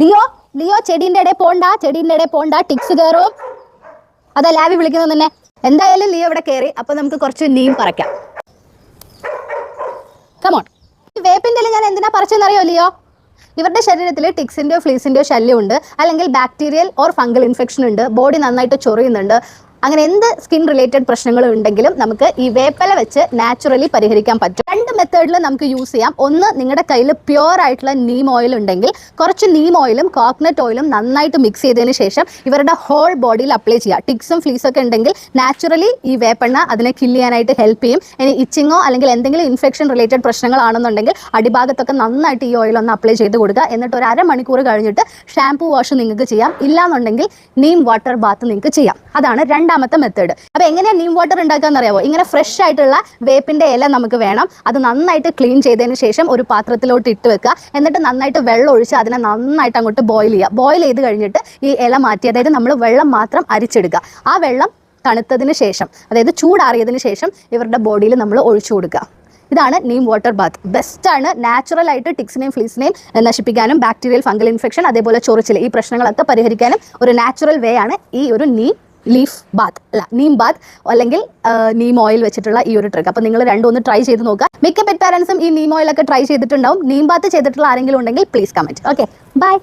Leo Leo ചെടീന്റെ ഇടയിൽ പോണ്ട ചെടീന്റെ ഇടയിൽ പോണ്ട ടിക്സ് കയറും. അതാ ലാവി വിളിക്കുന്നത് തന്നെ എന്തായാലും ലിയോ ഇവിടെ കയറി അപ്പൊ നമുക്ക് കുറച്ച് നീം പറയ്ക്കാം കമോൺ വേപ്പിന്റെ ഇല ഞാൻ എന്തിനാ പറിച്ചെന്നറിയോ ലിയോ? ഇവരുടെ ശരീരത്തിൽ ടിക്സിന്റെയോ ഫ്ലീസിന്റെയോ ശല്യം ഉണ്ട് അല്ലെങ്കിൽ ബാക്ടീരിയൽ ഓർ ഫംഗൽ ഇൻഫെക്ഷൻ ഉണ്ട്. ബോഡി നന്നായിട്ട് ചൊറിയുന്നുണ്ട്. അങ്ങനെ എന്ത് സ്കിൻ റിലേറ്റഡ് പ്രശ്നങ്ങളും ഉണ്ടെങ്കിലും നമുക്ക് ഈ വേപ്പല വെച്ച് നാച്ചുറലി പരിഹരിക്കാൻ പറ്റും. മെത്തേഡിൽ നമുക്ക് യൂസ് ചെയ്യാം. ഒന്ന് നിങ്ങളുടെ കയ്യിൽ പ്യുവർ ആയിട്ടുള്ള നീം ഓയിൽ ഉണ്ടെങ്കിൽ കുറച്ച് നീം ഓയിലും കോക്കനട്ട് ഓയിലും നന്നായിട്ട് മിക്സ് ചെയ്തതിന് ശേഷം ഇവരുടെ ഹോൾ ബോഡിയിൽ അപ്ലൈ ചെയ്യുക. ടിക്സും ഫ്ലീസൊക്കെ ഉണ്ടെങ്കിൽ നാച്ചുറലി ഈ വേപ്പെണ്ണ അതിനെ കില്ല് ചെയ്യാനായിട്ട് ഹെൽപ്പ് ചെയ്യും. ഇനി ഇച്ചിങ്ങോ അല്ലെങ്കിൽ എന്തെങ്കിലും ഇൻഫെക്ഷൻ റിലേറ്റഡ് പ്രശ്നങ്ങളാണെന്നുണ്ടെങ്കിൽ അടിഭാഗത്തൊക്കെ നന്നായിട്ട് ഈ ഓയിൽ ഒന്ന് അപ്ലൈ ചെയ്ത് കൊടുക്കുക. എന്നിട്ട് ഒരു അരമണിക്കൂർ കഴിഞ്ഞിട്ട് ഷാംപൂ വാഷ് നിങ്ങൾക്ക് ചെയ്യാം. ഇല്ലാന്നുണ്ടെങ്കിൽ നീം വാട്ടർ ബാത്ത് നിങ്ങൾക്ക് ചെയ്യാം. അതാണ് രണ്ടാമത്തെ മെത്തേഡ് അപ്പോൾ എങ്ങനെയാണ് നീം വാട്ടർ ഉണ്ടാക്കുക എന്നറിയാമോ ഇങ്ങനെ ഫ്രഷ് ആയിട്ടുള്ള വേപ്പിന്റെ ഇല നമുക്ക് വേണം. അത് നന്നായിട്ട് ക്ലീൻ ചെയ്തതിന് ശേഷം ഒരു പാത്രത്തിലോട്ട് ഇട്ട് വെക്കുക. എന്നിട്ട് നന്നായിട്ട് വെള്ളം ഒഴിച്ച് അതിനെ നന്നായിട്ട് അങ്ങോട്ട് ബോയിൽ ചെയ്യുക. ബോയിൽ ചെയ്ത് കഴിഞ്ഞിട്ട് ഈ ഇല മാറ്റി അതായത് നമ്മൾ വെള്ളം മാത്രം അരിച്ചെടുക്കുക. ആ വെള്ളം തണുത്തതിന് ശേഷം അതായത് ചൂടാറിയതിന് ശേഷം ഇവരുടെ ബോഡിയിൽ നമ്മൾ ഒഴിച്ചു കൊടുക്കുക. ഇതാണ് നീം വാട്ടർ ബാത്ത് ബെസ്റ്റാണ് നാച്ചുറൽ ആയിട്ട് ടിക്സിനെയും ഫ്ലീസിനെയും നശിപ്പിക്കാനും ബാക്ടീരിയൽ ഫംഗൽ ഇൻഫെക്ഷൻ അതേപോലെ ചൊറിച്ചിൽ ഈ പ്രശ്നങ്ങളൊക്കെ പരിഹരിക്കാനും ഒരു നാച്ചുറൽ വേ ആണ് ഈ ഒരു നീം ലീഫ് ബാത്ത് അല്ല നീം ബാത്ത് അല്ലെങ്കിൽ നീം ഓയിൽ വെച്ചിട്ടുള്ള ഈ ഒരു ട്രിക്ക് അപ്പോൾ നിങ്ങൾ രണ്ടും ഒന്ന് ട്രൈ ചെയ്ത് നോക്കുക. മിക്ക പെറ്റ് പാരൻസും ഈ നീം ഓയിലൊക്കെ ട്രൈ ചെയ്തിട്ടുണ്ടാവും. നീം ബാത്ത് ചെയ്തിട്ടുള്ള ആരെങ്കിലും ഉണ്ടെങ്കിൽ പ്ലീസ് കമന്റ് ഓക്കെ ബൈ